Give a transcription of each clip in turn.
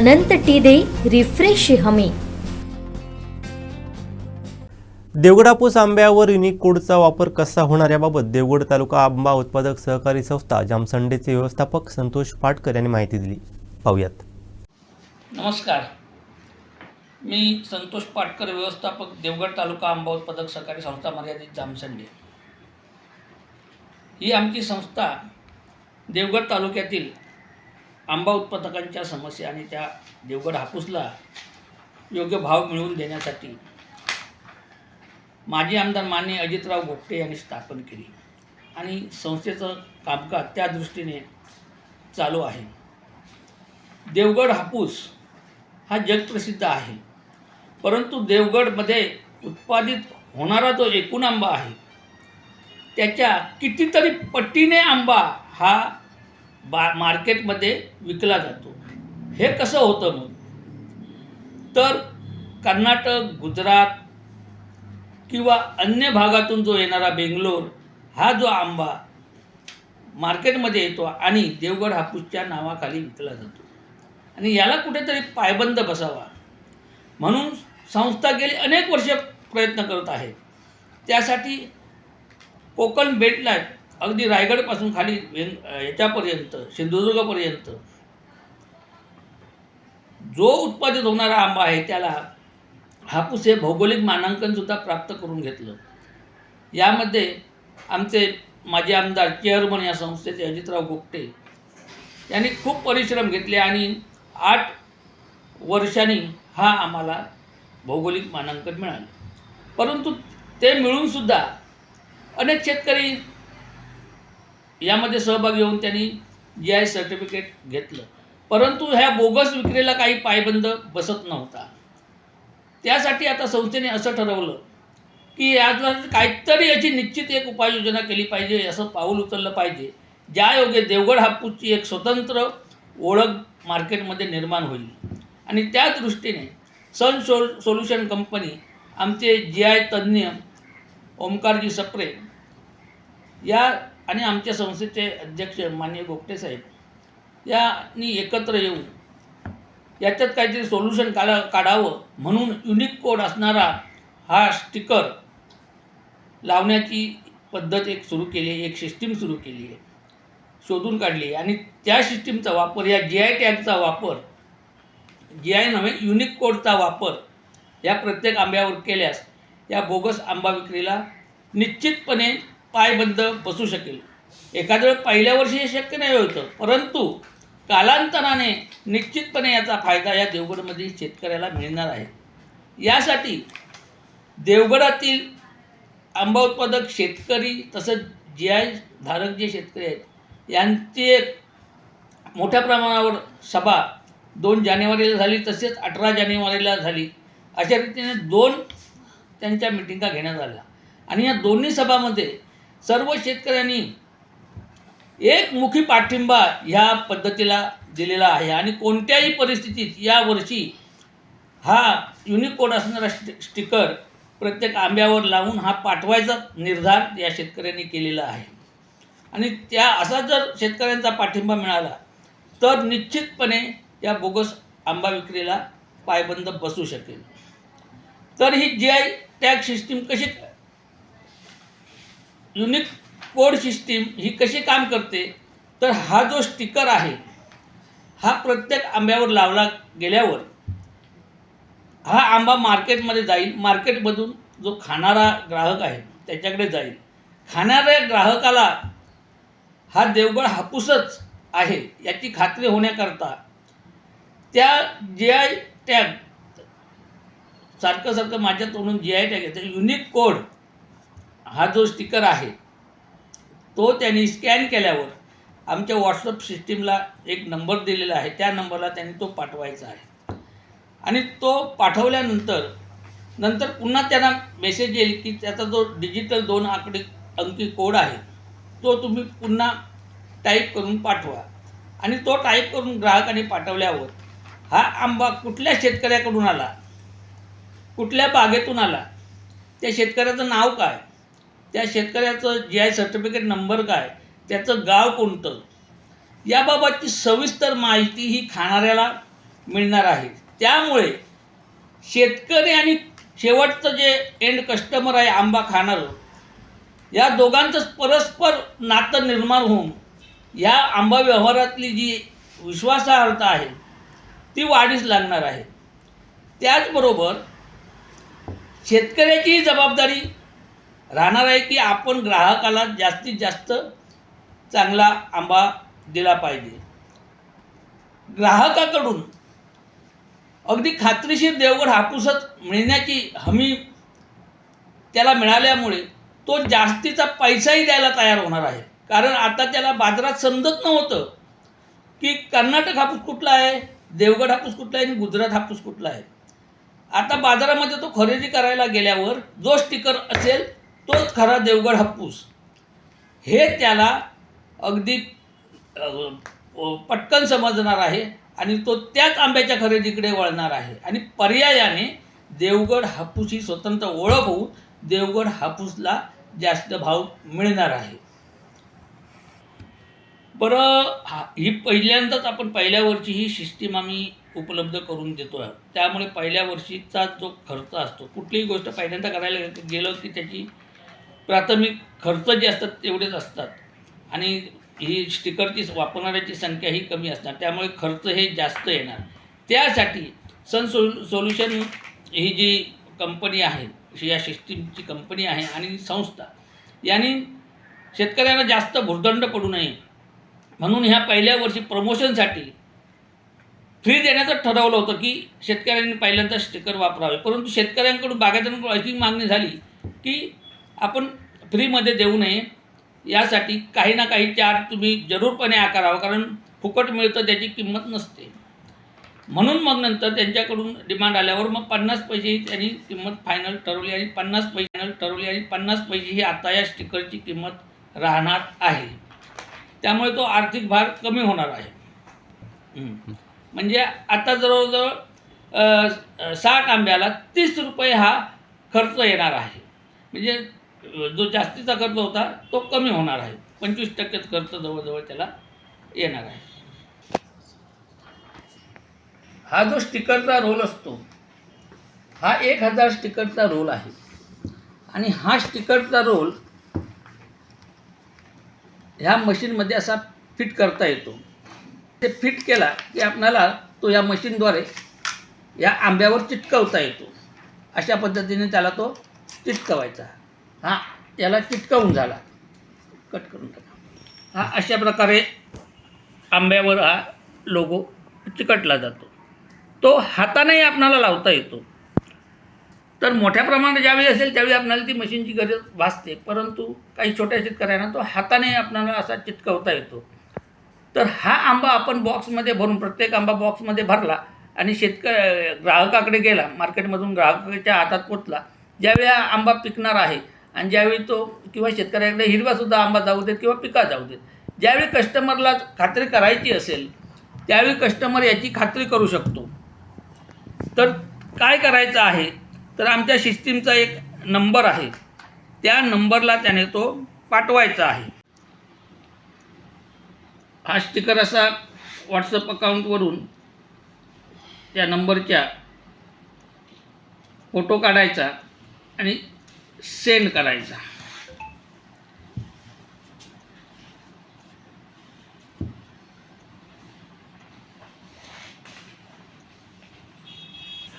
अनंत T दे refresh हमी. देवगड हापूस आंब्यावर unique कोडचा वापर कसा होणार याबाबत देवगड तालुका आंबा उत्पादक सहकारी संस्था जामसंडेचे व्यवस्थापक संतोष पाटकर यांनी माहिती दिली. पाहूयात. नमस्कार. मी संतोष पाटकर व्यवस्थापक देवगड तालुका आंबा उत्पादक सहकारी संस्था मर्यादित जामसंडे. ही आमची संस्था देवगड तालुक्यातील आंबा उत्पादकांच्या समस्या आणि त्या देवगड हापूसला योग्य भाव मिळवून देण्यासाठी माजी आमदार माने अजितराव गोपटे यांनी स्थापन केली. आणि संस्थेचं कामकाज त्या दृष्टीने चालू आहे. देवगड हापूस हा जगप्रसिद्ध आहे. परंतु देवगडमध्ये उत्पादित होणारा जो एकूण आंबा आहे त्याच्या कितीतरी पटीने आंबा हा बा मार्केटमध्ये विकला जातो. हे कसं होतं मग? तर कर्नाटक गुजरात किंवा अन्य भागातून जो येणारा बेंगलोर हा जो आंबा मार्केटमध्ये येतो आणि देवगड हापूसच्या नावाखाली विकला जातो. आणि याला कुठेतरी पायबंद बसावा. म्हणून संस्था गेली अनेक वर्ष प्रयत्न करत आहे. त्यासाठी कोकण बेटला अगदी रायगडपासून खाली याच्यापर्यंत सिंधुदुर्गपर्यंत. जो उत्पादित होणारा आंबा आहे त्याला हापूस हे भौगोलिक मानांकनसुद्धा प्राप्त करून घेतलं. यामध्ये आमचे माजी आमदार चेअरमन या संस्थेचे अजितराव गोपटे यांनी खूप परिश्रम घेतले आणि आठ वर्षांनी हा आम्हाला भौगोलिक मानांकन मिळालं. परंतु ते मिळूनसुद्धा अनेक शेतकरी यामध्ये सहभागी होऊन त्यांनी जी आय सर्टिफिकेट घेतलं. परंतु ह्या बोगस विक्रीला काही पायबंद बसत नव्हता. त्यासाठी आता संस्थेने असं ठरवलं की याला काहीतरी याची निश्चित एक उपाययोजना केली पाहिजे असं पाऊल उचललं पाहिजे. ज्या योगे देवगड हापूसची एक स्वतंत्र ओळख मार्केटमध्ये निर्माण होईल. आणि त्या दृष्टीने सन सोल सोल्युशन कंपनी आमचे जी आय तज्ज्ञ ओमकारजी सप्रे या आणि आमच्या संस्थेचे अध्यक्ष मान्य गोपटे साहेब यांनी एकत्र येऊन याच्यात काहीतरी सोल्युशन काढा काढावं म्हणून युनिक कोड असणारा हा स्टिकर लावण्याची पद्धत एक सुरू केली आहे एक सिस्टीम सुरू केली आहे शोधून काढली आहे. आणि त्या सिस्टीमचा वापर या जी आय टॅगचा वापर जी आय नव्हे युनिक कोडचा वापर या प्रत्येक आंब्यावर केल्यास या बोगस आंबा विक्रीला निश्चितपणे पायबंद बसू शकेल. एखाद्या वेळ पहिल्या वर्षी हे शक्य नाही होतं परंतु कालांतराने निश्चितपणे याचा फायदा या देवगडमधील शेतकऱ्याला मिळणार आहे. यासाठी देवगडातील आंबा उत्पादक शेतकरी तसंच जी आय धारक जे शेतकरी आहेत यांची एक मोठ्या प्रमाणावर सभा दोन जानेवारीला झाली तसेच अठरा जानेवारीला झाली. अशा रीतीने दोन त्यांच्या मिटिंगा घेण्यात आल्या. आणि या दोन्ही सभामध्ये सर्व शेतकऱ्यांनी एकमुखी पाठिंबा ह्या पद्धतीला दिलेला आहे. आणि कोणत्याही परिस्थितीत यावर्षी हा युनिकोड असणारा स्टि स्टिकर प्रत्येक आंब्यावर लावून हा पाठवायचा निर्धार या शेतकऱ्यांनी केलेला आहे. आणि त्या असा जर शेतकऱ्यांचा पाठिंबा मिळाला तर निश्चितपणे या बोगस आंबा विक्रीला पायबंद बसू शकेल. तर ही जी आय टॅग सिस्टीम कशी युनिक कोड सिस्टीम ही कशी काम करते? तर हा जो स्टिकर आहे हा प्रत्येक आंब्यावर लावला गेल्यावर हा आंबा मार्केटमध्ये जाईल. मार्केटमधून जो खाणारा ग्राहक आहे त्याच्याकडे जाईल. खाणाऱ्या ग्राहकाला हा देवगड हापूसच आहे याची खात्री होण्याकरता त्या जी आय टॅग सारखं सारखं माझ्या तोंडून जी आय टॅग येतं. युनिक कोड हा जो स्टिकर आहे तो त्यांनी स्कॅन केल्यावर आमच्या व्हॉट्सअप सिस्टीमला एक नंबर दिलेला आहे. त्या नंबरला त्यांनी तो पाठवायचा आहे. आणि तो पाठवल्यानंतर नंतर पुन्हा त्यांना मेसेज येईल की त्याचा जो डिजिटल दोन आकडी अंकी कोड आहे तो तुम्ही पुन्हा टाईप करून पाठवा. आणि तो टाईप करून ग्राहकाने पाठवल्यावर हा आंबा कुठल्या शेतकऱ्याकडून आला? कुठल्या बागेतून आला? त्या शेतकऱ्याचं नाव काय? त्या शेतकऱ्याचं जी आय सर्टिफिकेट नंबर काय? त्याचं गाव कोणतं? याबाबतची सविस्तर माहिती ही खाणाऱ्याला मिळणार आहे. त्यामुळे शेतकरी आणि शेवटचं जे एंड कस्टमर आहे आंबा खाणारं या दोघांचं परस्पर नातं निर्माण होऊन या आंबा व्यवहारातली जी विश्वासार्हता आहे ती वाढीस लागणार आहे. त्याचबरोबर शेतकऱ्याचीही जबाबदारी राहणार आहे की आपण ग्राहकाला जास्तीत जास्त चांगला आंबा दिला पाहिजे. ग्राहकाकडून अगदी खात्रीशीर देवगड हापूसच मिळण्याची हमी त्याला मिळाल्यामुळे तो जास्तीचा पैसाही द्यायला तयार होणार आहे. कारण आता त्याला बाजारात समजत नव्हतं की कर्नाटक हापूस कुठला आहे देवगड हापूस कुठला आहे आणि गुजरात हापूस कुठला आहे. आता बाजारामध्ये तो खरेदी करायला गेल्यावर जो स्टिकर असेल तोच खरा देवगड हापूस हे त्याला अगदी पटकन समजणार आहे आणि तो त्याच आंब्याच्या खरेदीकडे वळणार आहे. आणि पर्यायाने देवगड हापूस ही स्वतंत्र ओळख होऊन देवगड हापूसला जास्त भाव मिळणार आहे. बरं हा ही पहिल्यांदाच आपण पहिल्या वर्षी ही सिस्टीम आम्ही उपलब्ध करून देतो आहे त्यामुळे पहिल्या वर्षीचा जो खर्च असतो कुठलीही गोष्ट पहिल्यांदा करायला गेलं की त्याची प्राथमिक खर्च जे असतात तेवढेच असतात. आणि ही स्टिकरची वापरणाऱ्याची संख्या ही कमी असणार. त्यामुळे खर्च हे जास्त येणार. त्यासाठी सन सोल सोल्युशन ही जी कंपनी आहे या सिस्टीमची कंपनी आहे आणि संस्था यांनी शेतकऱ्यांना जास्त भुर्दंड पडू नये. म्हणून ह्या पहिल्या वर्षी प्रमोशनसाठी फ्री देण्याचं ठरवलं होतं की शेतकऱ्यांनी पहिल्यांदा स्टिकर वापरावे. परंतु शेतकऱ्यांकडून बागायतांकडून अशी मागणी झाली की आपण फ्रीमध्ये देऊ नये. यासाठी काही ना काही चार्ज तुम्ही जरूरपणे आकारावं कारण फुकट मिळतं त्याची किंमत नसते. म्हणून मग नंतर त्यांच्याकडून डिमांड आल्यावर मग पन्नास पैसे ही त्यांनी किंमत फायनल ठरवली आणि पन्नास पैसे ठरवली आणि पन्नास पैसे ही आता या स्टिकरची किंमत राहणार आहे. त्यामुळे तो आर्थिक भार कमी होणार आहे. म्हणजे आता जवळजवळ साठ आंब्याला तीस रुपये हा खर्च येणार आहे. म्हणजे जो जास्तीचा खर्च होता तो कमी होणार आहे. पंचवीस टक्केच खर्च जवळजवळ त्याला येणार आहे. हा जो स्टिकरचा रोल असतो हा एक हजार स्टिकरचा रोल आहे. आणि हा स्टिकरचा रोल ह्या मशीनमध्ये असा फिट करता येतो. ते फिट केला की आपणाला तो या मशीनद्वारे या आंब्यावर चिटकवता येतो. अशा पद्धतीने त्याला तो चिटकवायचा. हा याला चिटकवून झाला. कट करून टाका. हा अशा प्रकारे आंब्यावर हा लोगो चिकटला जातो. तो हातानेही आपणाला लावता येतो. तर मोठ्या प्रमाणात ज्यावेळी असेल त्यावेळी आपल्याला ती मशीनची गरज भासते. परंतु काही छोट्या शेतकऱ्यांना तो हाताने आपल्याला असा चिटकवता येतो. तर हा आंबा आपण बॉक्समध्ये भरून प्रत्येक आंबा बॉक्समध्ये भरला आणि शेतक ग्राहकाकडे गेला मार्केटमधून ग्राहकाच्या हातात पोचला ज्यावेळी हा आंबा पिकणार आहे आणि ज्यावेळी तो किंवा शेतकऱ्याकडे हिरवासुद्धा आंबा जाऊ देत किंवा पिका जाऊ देत ज्यावेळी कस्टमरला खात्री करायची असेल त्यावेळी कस्टमर याची खात्री करू शकतो. तर काय करायचं आहे? तर आमच्या सिस्टीमचा एक नंबर आहे. त्या नंबरला त्याने तो पाठवायचा आहे. हा स्टिकर असा व्हॉट्सअप अकाउंटवरून त्या नंबरच्या फोटो काढायचा आणि सेंड करायचा.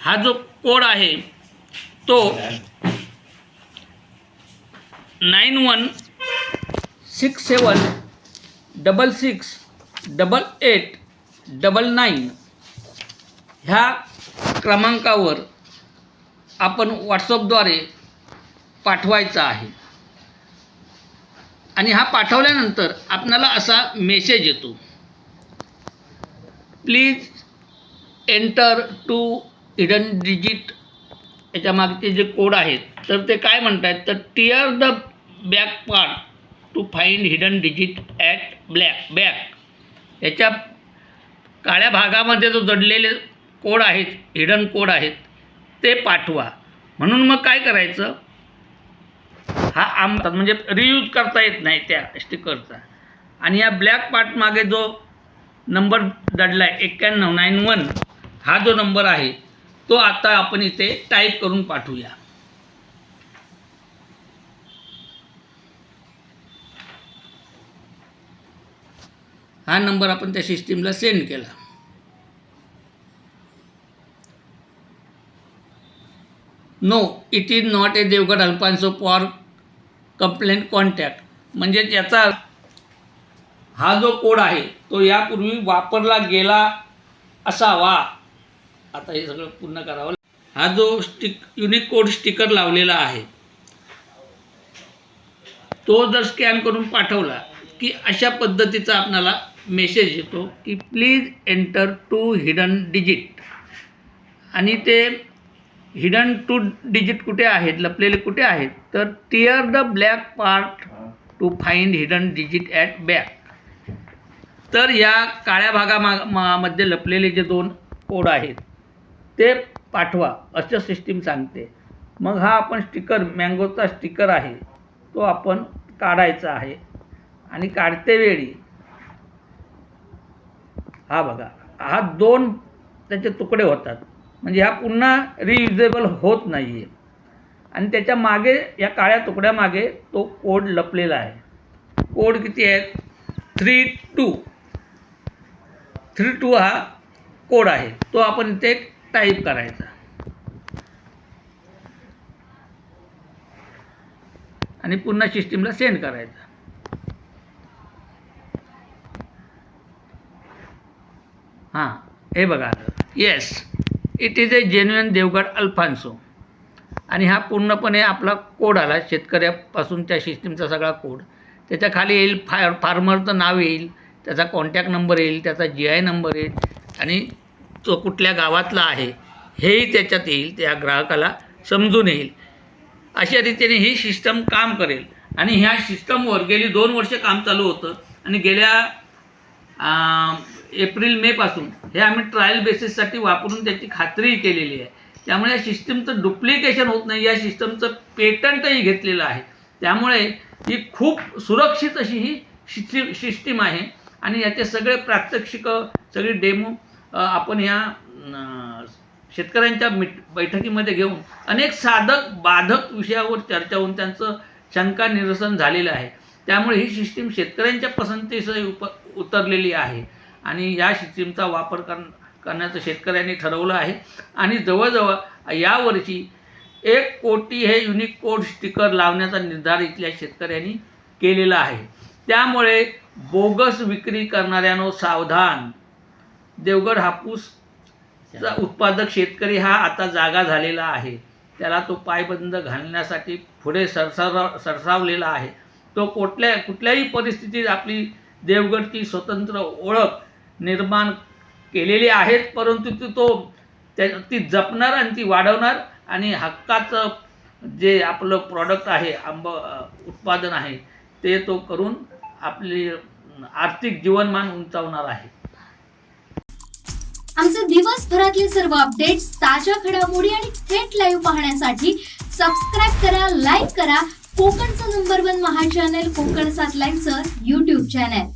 हा जो कोड आहे तो nine one six seven double six double eight double nine ह्या क्रमांकावर आपण व्हॉट्सअपद्वारे पाठवायचा आहे. आणि हा पाठवल्यानंतर आपणाला असा मेसेज येतो. Please enter two hidden digit याच्या मागचे जे कोड आहेत तर ते काय म्हणतात तर tear the back part to find hidden digit at black back याच्या काळ्या भागामध्ये जो जडलेले कोड आहेत हिडन कोड आहेत ते पाठवा. म्हणून मग काय करायचं? हा आमचा म्हणजे रियूज करता येत नाही त्या स्टिकरचा आणि या ब्लॅक पार्ट मागे जो नंबर दडला आहे एक्क्याण्णव नाईन वन हा जो नंबर आहे तो आता आपण इथे टाईप करून पाठवूया. हा नंबर आपण त्या सिस्टीमला सेंड केला. No it is not a Devgad alphonso for complaint contact म्हणजे याचा हा जो कोड आहे तो यापूर्वी वापरला गेला असावा. आता हे सगळं पूर्ण करावं हा जो स्टिक युनिक कोड स्टिकर लावलेला आहे तो जर स्कॅन करून पाठवला की अशा पद्धतीचा आपणाला मेसेज येतो की please enter two hidden digit आणि ते हिडन टू डिजिट कुठे आहेत लपलेले कुठे आहेत? तर tear the black part to find hidden digit at back तर या काळ्या भागामध्ये लपलेले जे दोन कोड आहेत ते पाठवा. असं सिस्टीम सांगते. मग हा आपण स्टिकर मँगोचा स्टिकर आहे. तो आपण काढायचा आहे. आणि काढते वेळी हा बघा हा दोन त्याचे तुकडे होतात. म्हणजे हा पुन्हा रियुजेबल होत नाही आहे आणि त्याच्यामागे या काळ्या तुकड्यामागे तो कोड लपलेला आहे. कोड किती आहे? थ्री टू थ्री टू हा कोड आहे. तो आपण इथे टाईप करायचा. आणि पुन्हा सिस्टीमला सेंड करायचा. हां हे बघा आता. Yes it is a genuine Devgad alphonso. आणि हा पूर्णपणे आपला कोड आला शेतकऱ्यापासून त्या सिस्टीमचा सगळा कोड त्याच्याखाली येईल फार फार्मरचं नाव येईल त्याचा कॉन्टॅक्ट नंबर येईल त्याचा जी आय नंबर येईल आणि तो कुठल्या गावातला आहे हेही त्याच्यात येईल त्या ग्राहकाला समजून येईल. अशा रीतीने ही सिस्टम काम करेल. आणि ह्या सिस्टमवर गेली दोन वर्ष काम चालू होतं. आणि गेल्या एप्रिल मेपासून हे आम्ही ट्रायल बेसिससाठी वापरून त्याची खात्रीही केलेली आहे. त्यामुळे या सिस्टमचं डुप्लिकेशन होत नाही. या सिस्टमचं पेटंटही घेतलेलं आहे. त्यामुळे ही खूप सुरक्षित अशी ही सिस्टीम सिस्टीम आहे. आणि याचे सगळे प्रात्यक्षिकं सगळी डेमो आपण ह्या शेतकऱ्यांच्या मिट बैठकीमध्ये घेऊन अनेक साधक बाधक विषयावर चर्चा होऊन त्यांचं शंका निरसन झालेलं आहे. त्यामुळे ही सिस्टीम शेतकऱ्यांच्या पसंतीसही उप उतरलेली आहे. आणि या सिस्टीमचा वापर कर करण्याचं शेतकऱ्यांनी ठरवलं आहे. आणि जवळजवळ यावर्षी एक कोटी हे युनिक कोड स्टिकर लावण्याचा निर्धार इथल्या शेतकऱ्यांनी केलेला आहे. त्यामुळे बोगस विक्री करणाऱ्यानो सावधान. देवगड हापूस चा उत्पादक शेतकरी हा आता जागा झालेला आहे. त्याला तो पायबंद घालण्यासाठी पुढे सरसाव सरसावलेला आहे. तो कुठल्या कुठल्याही परिस्थितीत आपली देवगडची स्वतंत्र ओळख निर्माण केलेली आहेत परंतु ती तो त्या ती जपणार आणि ती वाढवणार आणि हक्काचं जे आपलं प्रॉडक्ट आहे आंब उत्पादन आहे ते तो करून आपली आर्थिक जीवनमान उंचावणार आहे. आमचे दिवसभरातले सर्व अपडेट्स ताज्या घडामोडी आणि थेट लाईव्ह पाहण्यासाठी सबस्क्राईब करा लाईक करा. कोकणचं नंबर वन महा चॅनल कोकण सात लाईनचं युट्यूब चॅनल